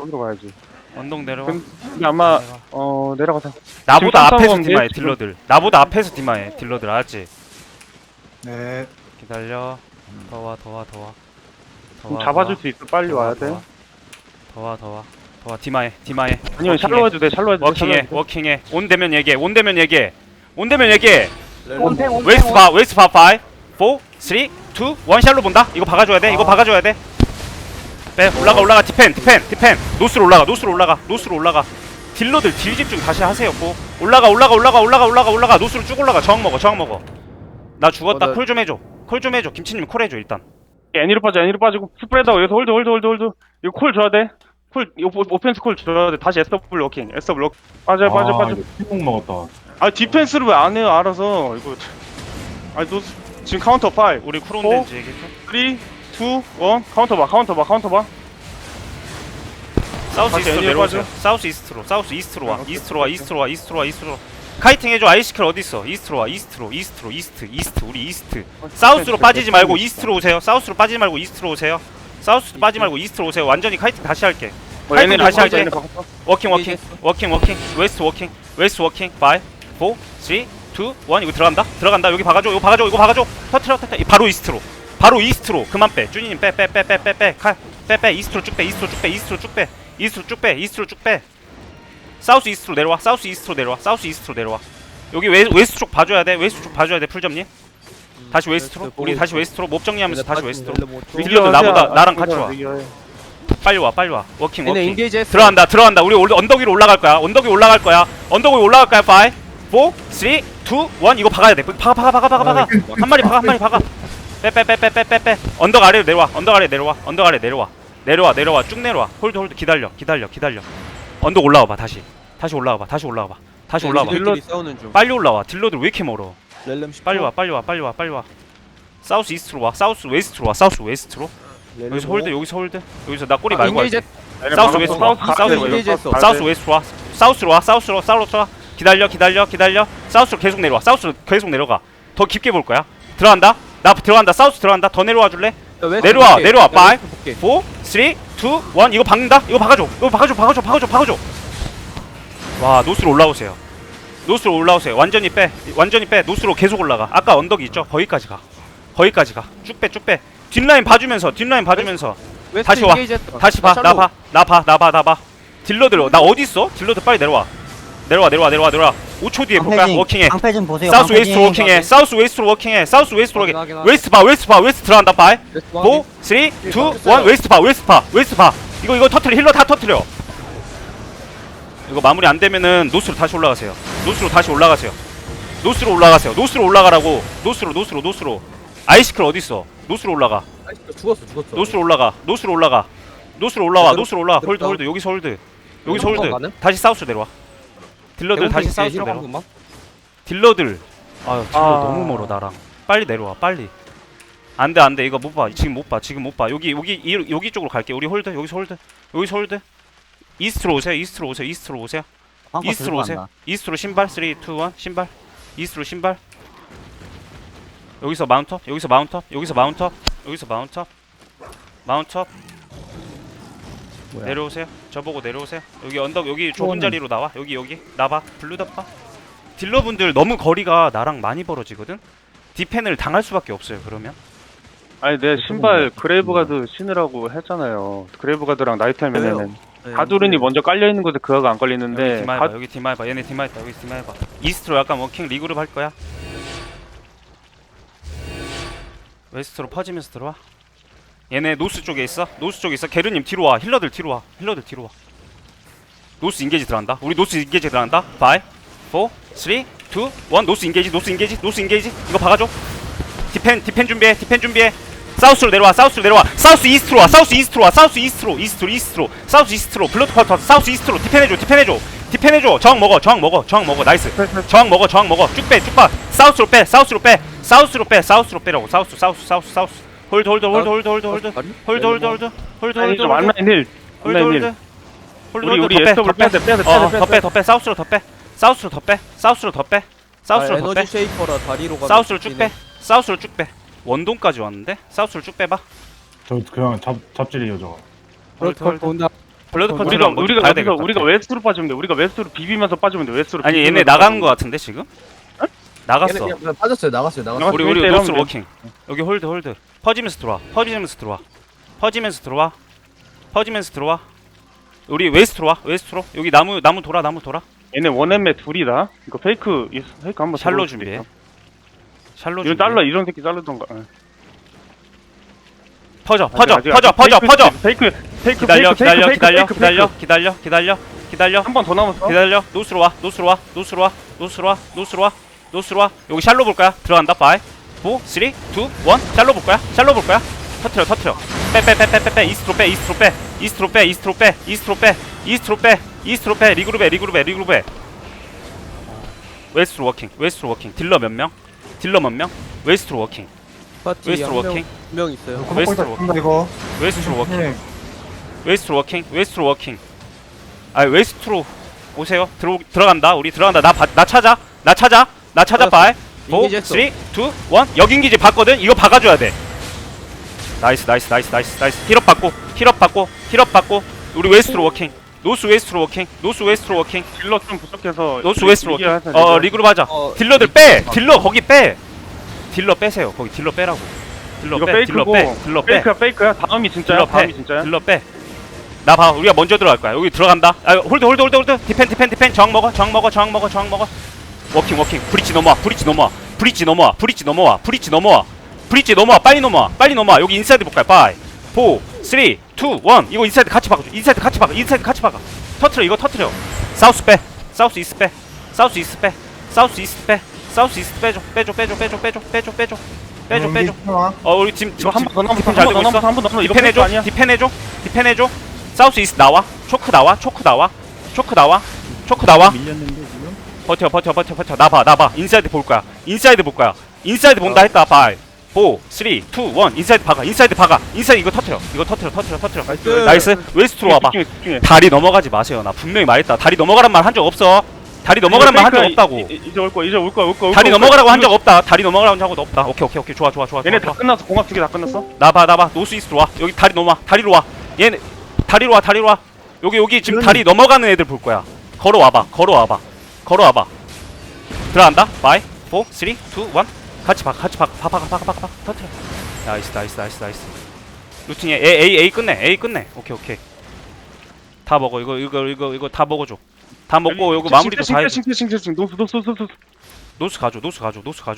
거기로 가야지. 언덕 내려와. 근- 근데 아마. 어 내려가자. 나보다 지금 앞에서 디마해 지금? 딜러들. 나보다 앞에서 디마해 딜러들 알았지? 네. 기다려. 더 와, 더 와, 더 와. 더좀 와, 잡아줄 더수 있어. 빨리 와, 와야 더 돼. 와. 더 와, 더 와. 더 와, 디마해, 디마해. 아니면 워킹해. 샬로 해도 돼. 샬로 해도 돼. 워킹해. 워킹해. 온 되면 얘기해. 온 되면 얘기해. 온 되면 얘기해. 웨스트 봐, 웨스트 봐, 5, 4, 3, 2, 1 샬로 본다. 이거 박아줘야 돼. 이거 박아줘야 돼. 빼, 올라가, 올라가. 디펜, 디펜, 디펜. 노스로 올라가, 노스로 올라가, 노스로 올라가. 딜러들 딜 집중 다시 하세요. 고 올라가, 올라가, 올라가, 올라가, 올라가, 올라가. 노스로 쭉 올라가. 저항 먹어, 저항 먹어. 나 죽었다. 어, 나- 콜좀 해줘. 콜 좀 해줘. 김치님 콜 해줘 일단. 애니로 빠져. 애니로 빠지고 스프레드하고 여기서 홀드 홀드 홀드 홀드. 이거 콜 줘야 돼. 콜 이거 오- 오펜스 콜 줘야 돼. 다시 SW 워킹. SW 워킹. 빠져 빠져 빠져. 핑 먹었다. 아 디펜스를 왜 안 해요? 알아서 이거. 아니 너 지금 카운터 5, 우리 쿨온 어? 된지 얘기해줘. 3, 2, 1 카운터 봐. 카운터 봐. 카운터 봐. 사우스 다시 이스트로 내려오세요. 사우스 이스트로, 사우스 이스트로 와. 아, 오케이, 이스트로 와, 오케이. 이스트로 와, 이스트로 와, 이스트로 와. 카이팅 해줘. 아이시클 어디 있어? 이스트로 와, 이스트로, 이스트로, 이스트, 이스트, 우리 이스트. 사우스로 빠지지 말고 이스트로 오세요. 사우스로 빠지지 말고 이스트로 오세요. 사우스로 빠지지 말고 이스트로 오세요. 완전히 카이팅 다시 할게. 어, 카이팅 다시 할게. 얘네. 워킹 워킹 워킹 워킹 웨스트 워킹 웨스트 워킹 5 4 3 2 1 이거 들어간다 들어간다 여기 박아줘 이거 박아줘 이거 박아줘 터트려 터트려 바로 이스트로 바로 이스트로 그만 빼. 쭈니님 빼 빼 빼 빼 빼빼빼빼 이스트로 쭉빼 이스트로 쭉빼 이스트로 쭉빼. 이스트로 쭉빼 이스트로 쭉빼. 사우스 이스트로 내려와. 사우스 이스트로 내려와. 사우스 이스트로 내려와. 여기 웨, 웨스트 쪽 봐줘야 돼. 웨스트 쪽 봐줘야 돼 풀점님. 다시 웨스트로? 우리 다시 웨스트로? 몹 정리하면서 다시 웨스트로. 딜러들 나보다 나랑 같이 와. 와. 빨리 와 빨리 와. 워킹 워킹. 들어간다 들어간다. 우리 올- 언덕 위로 올라갈 거야. 언덕 위로 올라갈 거야. 언덕 위로 올라갈 거야. 5 4 3 2 1 이거 박아야 돼. 박아 박아 박아 박아 박아. 한 마리 박아 한 마리 박아 빼빼빼빼빼 빼빼 언덕 아래로 내려와. 언덕 아래 내려와. 언덕 아래 내려와. 내려와 내려와. 쭉 내려와. 홀드 홀드. 기다려 기다려 기다려. 언덕 올라와 봐 다시. 다시 올라와 봐 다시 올라와 봐. 다시 올라와 봐. 딜러들끼리 싸우는 중. 빨리 올라와. 딜러들 왜 이렇게 멀어? 렐름 10 빨리 와 빨리 와 빨리 와 빨리 와. 사우스 이스트로 와. 사우스 웨스트로 와. 사우스 웨스트로. 여기서 홀드 여기서 홀드. 여기서 나 꼬리 말고 인게이지. 할게. 사우스. 웨스트. 가야 사우스. 웨스트. 가야 사우스 돼. 웨스트로 와. 사우스로 와. 사우스로 사우스로 와. 기다려 기다려 기다려. 사우스로 계속 내려와. 사우스로 계속 내려가. 더 깊게 볼 거야. 들어간다 나 들어간다. 사우스 들어간다. 더 내려와 줄래? 내려와, 내려와, 빠이. 4 3 2 1 이거 박는다? 이거 박아줘. 이거 박아줘 박아줘 박아줘 박아줘. 와 노스로 올라오세요. 노스로 올라오세요. 완전히 빼. 완전히 빼. 노스로 계속 올라가. 아까 언덕이 있죠? 거기까지 가. 거기까지 가 쭉 빼 쭉 빼. 뒷라인 봐주면서 뒷라인 봐주면서. 다시 와. 다시 봐, 나 봐, 나 봐, 나 봐, 나 봐. 딜러들, 나 어디 있어? 딜러들 빨리 내려와. 내려와, 내려와, 내려와, 내려와. 5초 뒤에 볼까? 워킹해. 방패 좀 보세요. 사우스 방패 좀. 워킹해. 사우스 웨스트로 워킹해. 사우스 웨스트로 워킹. 확인, 웨스트 봐, 웨스트 봐, 웨스트 들어간다. 봐. 4, 오 3, 2, 1. 웨스트 봐, 웨스트 봐, 웨스트 봐. 이거 이거 터트려. 힐러 다 터트려. 이거 마무리 안 되면은 노스로 다시 올라가세요. 노스로 다시 올라가세요. 노스로 올라가세요. 노스로 올라가라고. 노스로, 노스로, 노스로. 아이시클 어디 있어? 노스로 올라가. 죽었어 죽었어 노스로 올라가. 노스로 올라가. 노스로 올라와. 노스로 올라와. 홀드 홀드. 여기서 홀드. 여기서 홀드. 다시 사우스 내려와. 딜러들 다시 내려와. 방금만 딜러들. 아유, 딜러 아. 너무 멀어 나랑. 빨리 내려와. 빨리. 안돼 안돼 이거 못 봐. 지금 못 봐. 지금 못 봐. 여기 여기 이, 여기 쪽으로 갈게. 우리 홀드. 여기서 홀드. 여기서 홀드. 이스트로 오세요. 이스트로 오세요. 이스트로 오세요. 이스트로 오세요. 이스트로 신발 3 2 1 신발. 이스트로 신발. 여기서 마운트업. 여기서 마운트업. 여기서 마운트업. 여기서 마운트업. 마운트업. 뭐야? 내려오세요. 저보고 내려오세요. 여기 언덕 여기 좁은 초원은- 자리로 나와. 여기 여기 나봐. 블루답봐. 딜러분들 너무 거리가 나랑 많이 벌어지거든. 디펜을 당할 수밖에 없어요. 그러면. 아니 내 신발 그레이브 가드 신으라고 했잖아요. 그레이브 가드랑 나이트타임 얘네는 가두른이 먼저 깔려 있는 곳에 그거가 안 여기 걸리는데 디마이봐. 가, 여기 디마이봐. 얘네 디마이다. 여기 디마이봐. 이스트로 약간 워킹 리그룹 할 거야. 웨스트로 퍼지면서 들어와. 얘네 노스 쪽에 있어. 노스 쪽에 있어. 게르님 뒤로 와. 힐러들 뒤로 와. 힐러들 뒤로 와. 노스 인게이지 들어간다. 우리 노스 인게이지 들어간다. 5 4 3 2 1 노스 인게이지. 노스 인게이지. 노스 인게이지. 이거 박아줘. 디펜 디펜 준비해. 디펜 준비해. 사우스로 내려와. 사우스로 내려와. 사우스 이스트로 와. 사우스 이스트로 와. 사우스 이스트로. 이스트로 이스트로. 사우스 이스트로. 블러드 쿼터. 사우스 이스트로. 디펜 해줘. 디펜 해줘. 디펜 해줘. 저항 먹어. 저항 먹어. 저항 먹어. 나이스. 저항 먹어. 저항 먹어. 쭉 빼. 쭉 빠. 사우스로 빼. 사우스로 빼. 사우스로 빼. 사우스로 빼라고. 사우스 사우스 사우스 사우스. 홀드 홀드 홀드 홀드 홀드 홀드. 홀드 홀드 홀드. 홀드 아니 홀드 좀 홀드. 안라인 힐 홀드 안라인 홀드. 힐 홀드 우리 우리 홀드 더 SW 빼. 빼야 돼 빼야 돼 빼야 돼, 빼야 어, 더돼 빼, 더 빼. 사우스로 더 빼. 사우스로 더 빼. 사우스로 더 빼. 사우스로. 에너지 쉐이커라 다리로 가 사우스로 쭉 빼. 사우스로 쭉 빼. 원동까지 왔는데 사우스로 쭉 빼봐. 저 그냥 잡 잡질이에요 저거. 홀드 홀드. 온다 블러드 컷 우리가 뭐 우리가. 우리가 웨스트로 빠지면 돼 우리가 웨스트로 비비면서 빠지면 돼 웨스트로 아니 얘네 비비면서 나가는 빠지면 거 같은데 지금? 나갔어. 얘네 그냥 빠졌어요 나갔어요 나갔어요 나갔어. 우리 우리 노스 워킹. 여기 홀드 홀드. 퍼지면서 들어와. 퍼지면서 들어와. 퍼지면서 들어와. 퍼지면서 들어와. 우리 웨스트로 와. 웨스트로. 여기 나무 나무 돌아 나무 돌아. 얘네 원엠매 둘이다 이거 페이크 이- 페이크 한번 샬로 준비해. 샬로 이거 준비. 잘라 이런 새끼 자르던가 응. 퍼져 아직, 퍼져 아직, 퍼져 아직. 퍼져 페이크, 퍼져. 페이크 페이크 기다려 페이크, 기다려 페이크, 기다려 페이크, 기다려 페이크. 기다려 기다려 기다려 한번 더 남았어 기다려 노스로 와 노스로 와 노스로 와 노스로 와 노스로 와 노스로 와 여기 샬로 볼 거야. 들어간다. 파이. 4 3 2 1 샬로 볼 거야. 샬로 볼 거야. 터트려 터트려. 빼빼빼빼 빼빼. 이스트로 빼 이스트로 빼. 이스트로 빼 이스트로 빼 이스트로 빼 이스트로 빼 이스트로 빼. 리그룹 해 리그룹 해 리그룹 해 웨스트로 워킹 웨스트로 워킹. 딜러 몇명? 딜러 몇명? 웨스트로 워킹. 파티 웨스트로 워킹. 한명 있어요. 웨스트로 쓴다 이거. 웨스트로 워킹. 네. 웨스트로 워킹 웨스트로 워킹. 아 웨스트로 오세요. 들어 들어간다. 우리 들어간다. 나나 찾아. 나 찾아 나 찾아 알았어. 파이 4 인기지 했어. 3 2 1 여긴 기지 봤거든 이거 박아줘야 돼 나이스 나이스 나이스 나이스 나이스 힐업 받고 힐업 받고 힐업 받고 우리 웨스트로 워킹 노스 웨스트로 워킹 노스 웨스트로 워킹 딜러 좀 부족해서 노스 리- 웨스트로 워킹 어. 리그로 하자 어, 딜러들 빼 딜러 거기 빼 딜러 빼세요 거기 딜러 빼라고 딜러 이거 빼 딜러 페이크고 빼 딜러 빼 페이크야 페이크야 다음이 진짜야 딜러 빼 다음이 진짜야 딜러 빼. 나 봐. 우리가 먼저 들어갈 거야. 여기 들어간다. 아, 홀드 홀드 홀드 홀드. 디펜 디펜 디펜. 저항 먹어. 저항 먹어. 저항 먹어. 저항 먹어. 워킹 워킹. 브릿지 넘어와. 브릿지 넘어와. 브릿지 넘어와. 브릿지 넘어와. 브릿지 넘어와. 브릿지 넘어와. 빨리 넘어와. 빨리 넘어와. 여기 인사이드 볼까요? 5 4 3 2 1. 이거 인사이드 같이 박아 줘. 인사이드 같이 박아. 인사이드 같이 박아. 터트려. 이거 터트려. 사우스 빼. 사우스 이스트 빼. 사우스 이스트 빼. 사우스 이스트 빼. 사우스 이스트 빼줘. 빼줘. 빼줘. 빼줘. 빼줘. 빼줘. 빼줘. 빼줘. 빼줘. 어, 우리 지금 이거 한번더 남았어 디펜 잘한 되고 번더 있어. 남았어 한번더 남았어 이거 디펜 해줘 아니야 디펜 해줘 디펜 해줘 사우스 이스트 나와 초크 나와 초크 나와 초크 나와 초크 나와 밀렸는데 지금? 버텨 버텨 버텨 버텨. 나봐 나봐. 인사이드 볼 거야. 인사이드 볼 거야. 인사이드 본다 했다 봐 4, 3, 2, 1 인사이드 박아 인사이드 박아. 인사이드 이거 터트려. 이거 터트려 터트려 터트려. 나이스. 나이스. 웨스트로 와봐. 집중해 집중해 다리 넘어가지 마세요. 나 분명히 말했다. 다리 넘어가란 말 한 적 없어. 다리 넘어가란 말 한 적 없다고. 이- 이- 이제 올 거야 이제 올 거야 올 거야 올 다리 거야, 올 넘어가라고 거야. 한적 없다. 다리 넘어가라고 한 적 없다. 오케이 오케이 오케이. 좋아 좋아 좋아 얘네 좋아, 다 끝났어. 공합 두개 다 끝났어? 나봐 나봐. 노스 이스트로 와. 여기 다리 넘어. 다리로 와. 얘네 다리로 와 다리로 와. 여기 여기 지금 다리 넘어가는 애들 볼 거야. 걸어와봐 걸어와봐 걸어와봐. 들어간다. 5 4 3 2 1 같이 박 같이 박 박아 박아 박아 박아 터트려. 나이스 나이스 나이스 나이스. 루틴이 A A A 끝내. A 끝내. 오케이 오케이. 다 먹어. 이거 이거 이거 이거 다 먹어줘. 다 먹고 이거 마무리도 다 해. 노스 노스 노스. 노스 가줘. 노스 가줘. 노스 가줘